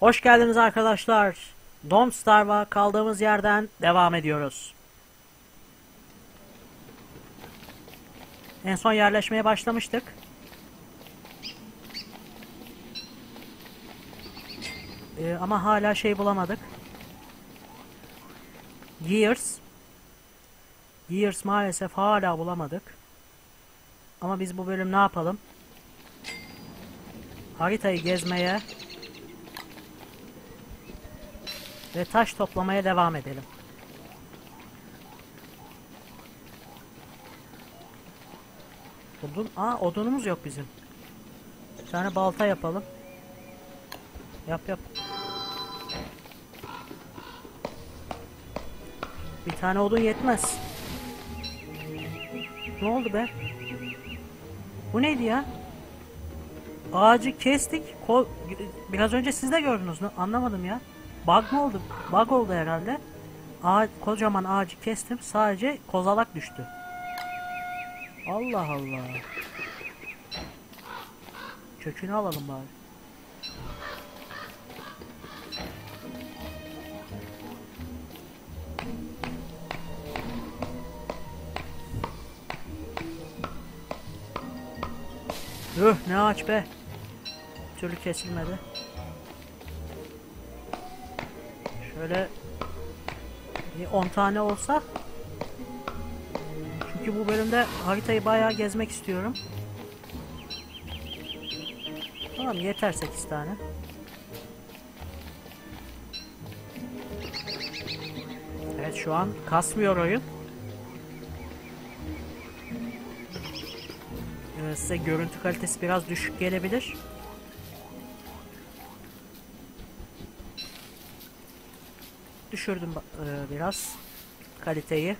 Hoş geldiniz arkadaşlar. Don't Starve'a kaldığımız yerden devam ediyoruz. En son yerleşmeye başlamıştık. Ee, ama hala şey bulamadık. Years. Years maalesef hala bulamadık. Ama biz bu bölüm ne yapalım? Haritayı gezmeye ve taş toplamaya devam edelim. Odun, aa odunumuz yok bizim. Bir tane balta yapalım. Yap yap. Bir tane odun yetmez. Ne oldu be? Bu neydi ya? Ağacı kestik. Ko Biraz önce siz de gördünüz. Anlamadım ya. Bug mı oldu? Bug oldu herhalde. Ağaç, kocaman ağacı kestim. Sadece kozalak düştü. Allah Allah. Kökünü alalım bari. Üh ne ağaç be. Bir türlü kesilmedi. Şöyle bir 10 tane olsa çünkü bu bölümde haritayı bayağı gezmek istiyorum. Tamam yeter 8 tane. Evet şu an kasmıyor oyun. Ee, size görüntü kalitesi biraz düşük gelebilir. Düşürdüm e, biraz kaliteyi.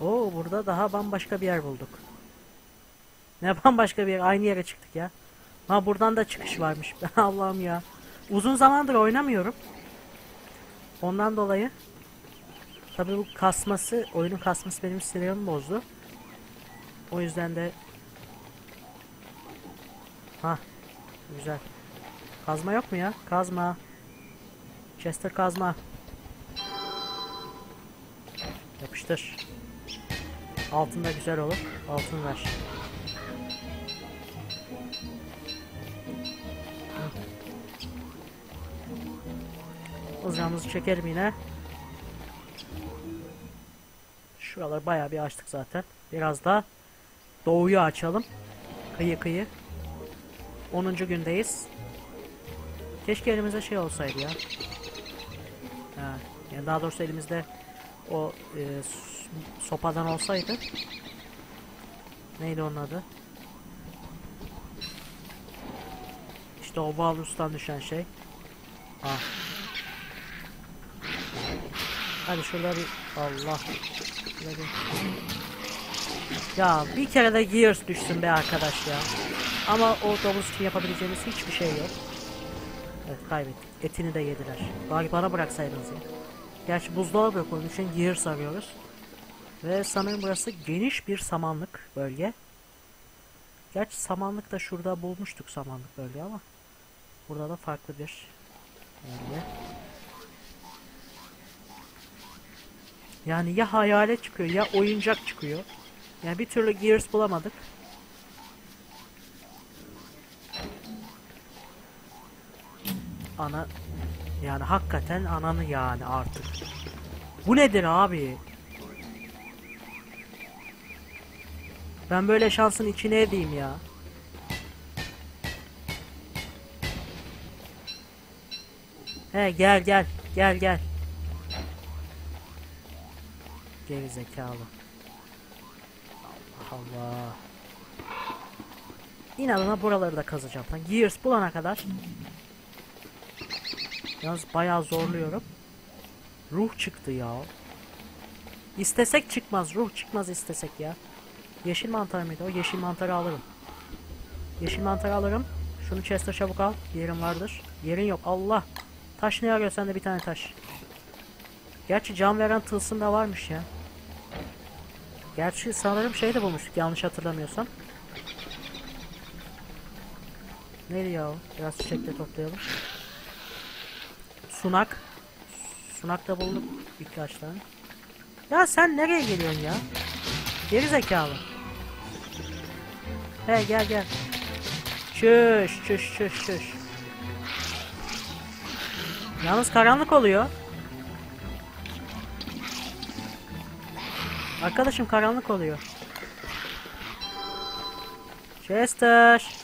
Oo burada daha bambaşka bir yer bulduk. Ne bambaşka bir yer? Aynı yere çıktık ya. Ha buradan da çıkış varmış. Allah'ım ya. Uzun zamandır oynamıyorum. Ondan dolayı Tabii bu kasması, oyunun kasması benim sinirimi bozdu. O yüzden de Ha, güzel. Kazma yok mu ya? Kazma. Chester kazma. Yapıştır. Altın da güzel olur. Altın ver. Hı. Uzağımızı çekerim yine. Şuraları bayağı bir açtık zaten. Biraz da doğuyu açalım. Kıyı kıyı. 10. gündeyiz. Keşke elimizde şey olsaydı ya. Ha, yani daha doğrusu elimizde o e, sopadan olsaydı. Neydi onun adı? İşte o Valus'tan düşen şey. Ah. Hadi şurada bir Allah. Bir- Ya bir kere de Gears düşsün be arkadaş ya. Ama o domuz için yapabileceğimiz hiçbir şey yok. Evet kaybettik. Etini de yediler. Bari bana bıraksaydınız ya. Gerçi buzdolabı yok onun için Gears arıyoruz. Ve sanırım burası geniş bir samanlık bölge. Gerçi samanlık da şurada bulmuştuk samanlık bölge ama. Burada da farklı bir bölge. Yani ya hayalet çıkıyor ya oyuncak çıkıyor. Yani bir türlü Gears bulamadık. Ana yani hakikaten ananı yani artık. Bu nedir abi? Ben böyle şansın içine edeyim ya. He gel gel gel gel. Geri zekalı. Allah Allah. İnadına buraları da kazacağım. Lan Gears bulana kadar. Yalnız bayağı zorluyorum. Ruh çıktı ya. İstesek çıkmaz. Ruh çıkmaz istesek ya. Yeşil mantar mıydı o? Yeşil mantarı alırım. Yeşil mantarı alırım. Şunu Chester çabuk al. Yerin vardır. Yerin yok. Allah. Taş ne arıyor sende bir tane taş. Gerçi can veren tılsım da varmış ya. Gerçi sanırım şey de bulmuştuk yanlış hatırlamıyorsam. Neydi ya o? Biraz çiçek de toplayalım. Sunak. Sunak da bulduk birkaç tane. Ya sen nereye geliyorsun ya? Geri zekalı. He gel gel. Çüş çüş çüş çüş. Yalnız karanlık oluyor. Arkadaşım karanlık oluyor. Chester.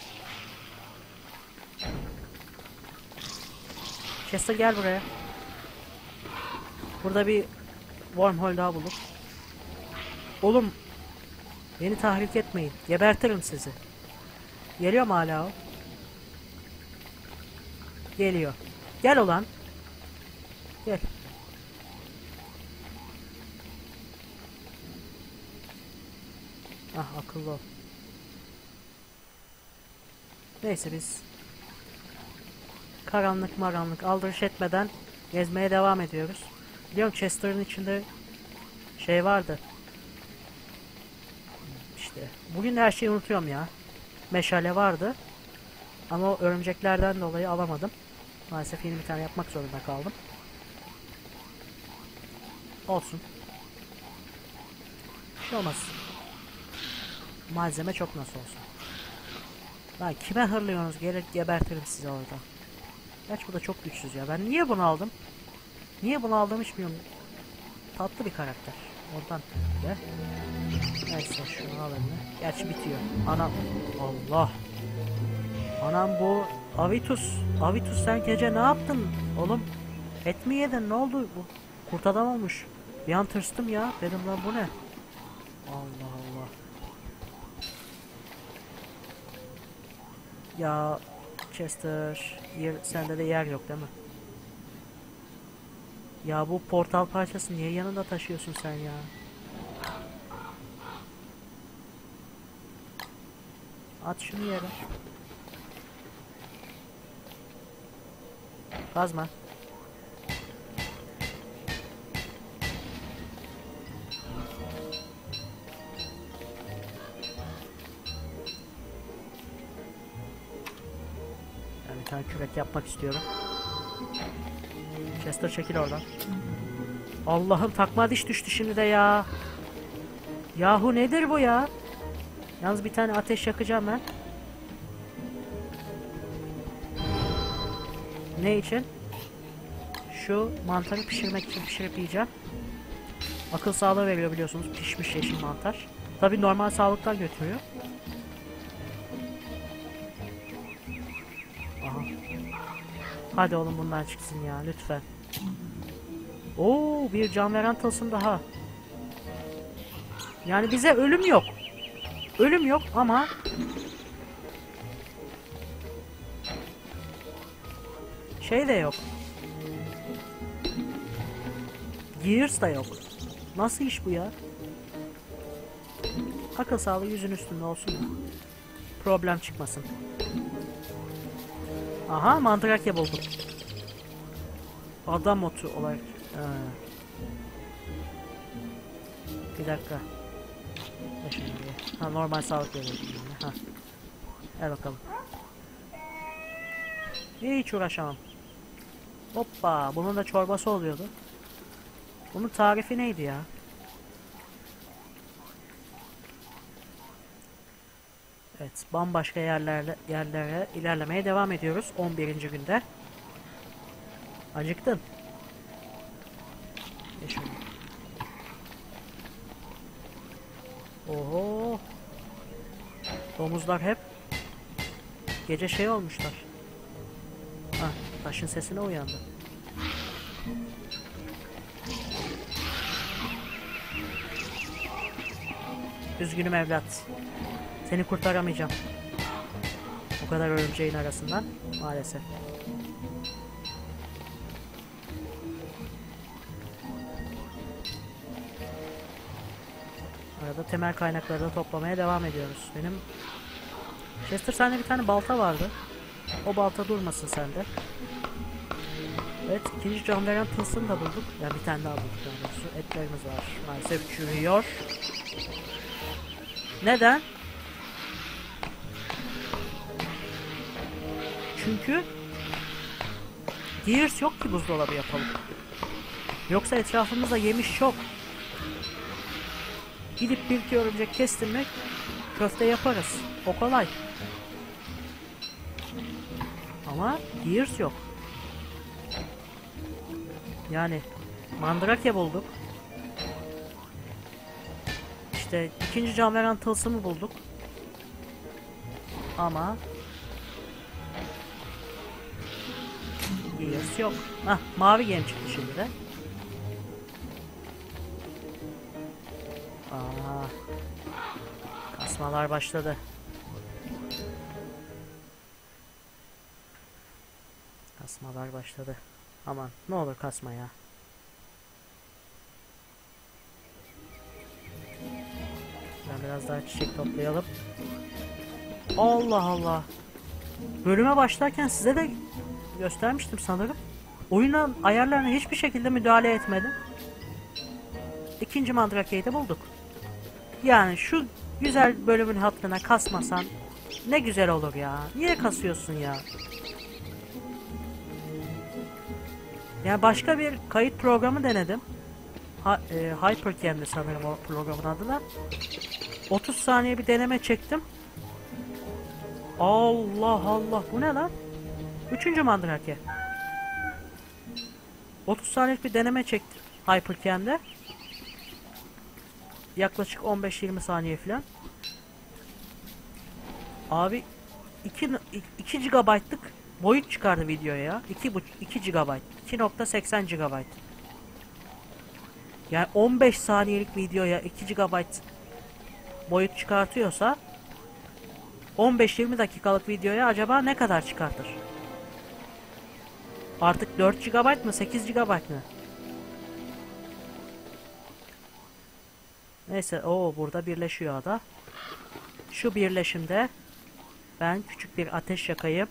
Chester gel buraya. Burada bir wormhole daha bulduk. Oğlum beni tahrik etmeyin. Gebertirim sizi. Geliyor mu hala o? Geliyor. Gel ulan. Gel. Ah akıllı ol. Neyse biz karanlık maranlık aldırış etmeden gezmeye devam ediyoruz. Biliyorum Chester'ın içinde şey vardı. İşte bugün her şeyi unutuyorum ya. Meşale vardı. Ama örümceklerden dolayı alamadım. Maalesef yeni bir tane yapmak zorunda kaldım. Olsun. Bir şey olmaz. Malzeme çok nasıl olsun. Lan kime hırlıyorsunuz? Gelir gebertirim sizi orada. Gerçi bu da çok güçsüz ya. Ben niye bunu aldım? Niye bunu aldım hiç bilmiyorum. Tatlı bir karakter. Oradan de. Neyse şunu al eline. Gerçi bitiyor. Anam. Allah. Anam bu Avitus. Avitus sen gece ne yaptın? Oğlum et mi yedin? Ne oldu? Bu kurt adam olmuş. Bir an tırstım ya. Dedim lan bu ne? Allah Allah. Ya Chester, yer, sende de yer yok değil mi? Ya bu portal parçası niye yanında taşıyorsun sen ya? At şunu yere. Kazma. Tane kürek yapmak istiyorum. Chester çekil oradan. Allah'ım takma diş düştü şimdi de ya. Yahu nedir bu ya? Yalnız bir tane ateş yakacağım ben. Ne için? Şu mantarı pişirmek için pişirip yiyeceğim. Akıl sağlığı veriyor biliyorsunuz pişmiş yeşil mantar. Tabi normal sağlıktan götürüyor. Hadi oğlum bundan çıksın ya lütfen. Oo bir can veren tılsım daha. Yani bize ölüm yok. Ölüm yok ama şey de yok. Gears da yok. Nasıl iş bu ya? Akıl sağlığı yüzün üstünde olsun. Problem çıkmasın. Aha mandrake buldum. Adam otu olarak. Ha. Bir dakika. Ha normal sağlık veriyor. Ha. Gel bakalım. Hiç uğraşamam. Hoppa. Bunun da çorbası oluyordu. Bunun tarifi neydi ya? Evet, bambaşka yerlerle yerlere ilerlemeye devam ediyoruz 11. günde. Acıktın. Oho. Domuzlar hep gece şey olmuşlar. Ha, taşın sesine uyandı. Üzgünüm evlat. Seni kurtaramayacağım. O kadar örümceğin arasından maalesef. Arada temel kaynakları da toplamaya devam ediyoruz. Benim Chester sende bir tane balta vardı. O balta durmasın sende. Evet ikinci can veren tılsım da bulduk. Ya yani bir tane daha bulduk daha. Etlerimiz var. Maalesef çürüyor. Neden? Çünkü Gears yok ki buzdolabı yapalım. Yoksa etrafımızda yemiş çok. Gidip bir iki örümcek kestirmek köfte yaparız. O kolay. Ama Gears yok. Yani Mandrake bulduk. İşte ikinci can veren tılsımı bulduk. Ama Gears yok. Hah mavi gem çıktı şimdi de. Aa, kasmalar başladı. Kasmalar başladı. Aman ne olur kasma ya. Ben biraz daha çiçek toplayalım. Allah Allah. Bölüme başlarken size de göstermiştim sanırım. Oyunun ayarlarına hiçbir şekilde müdahale etmedim. İkinci mandrakeyi de bulduk. Yani şu güzel bölümün hatırına kasmasan ne güzel olur ya. Niye kasıyorsun ya? Yani başka bir kayıt programı denedim. Ha, e, Hypercam'di sanırım o programın adı da. 30 saniye bir deneme çektim. Allah Allah bu ne lan? Üçüncü mandrake. 30 saniyelik bir deneme çektim Hypercam'de. Yaklaşık 15-20 saniye falan. Abi 2 2 GB'lık boyut çıkardı videoya ya. 2 2 GB. 2.80 GB. Yani 15 saniyelik videoya 2 GB boyut çıkartıyorsa 15-20 dakikalık videoya acaba ne kadar çıkartır? Artık 4 GB mı 8 GB mı? Neyse o burada birleşiyor ada. Şu birleşimde ben küçük bir ateş yakayım.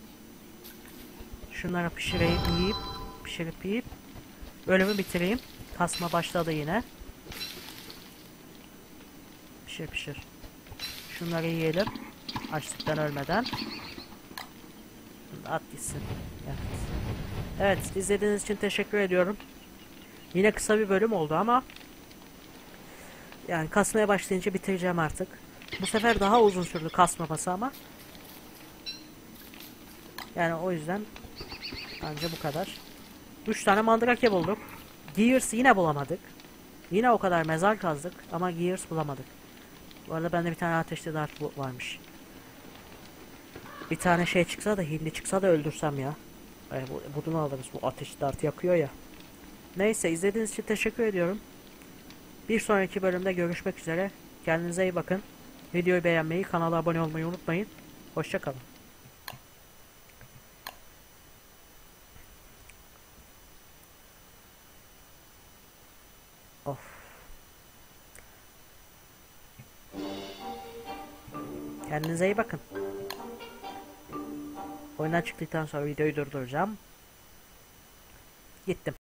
Şunları pişireyim yiyip pişirip yiyip bölümü bitireyim. Kasma başladı yine. Pişir pişir. Şunları yiyelim. Açlıktan ölmeden. At gitsin. Evet. Evet izlediğiniz için teşekkür ediyorum. Yine kısa bir bölüm oldu ama yani kasmaya başlayınca bitireceğim artık. Bu sefer daha uzun sürdü kasmaması ama yani o yüzden Anca bu kadar. 3 tane mandrake bulduk. Gears yine bulamadık. Yine o kadar mezar kazdık ama Gears bulamadık. Bu arada bende bir tane ateşli dart varmış. Bir tane şey çıksa da hindi çıksa da öldürsem ya. E, bu, budunu alırız bu ateşli dart yakıyor ya. Neyse izlediğiniz için teşekkür ediyorum. Bir sonraki bölümde görüşmek üzere. Kendinize iyi bakın. Videoyu beğenmeyi, kanala abone olmayı unutmayın. Hoşçakalın. Of. Kendinize iyi bakın. Oyundan çıktıktan sonra videoyu durduracağım. Gittim.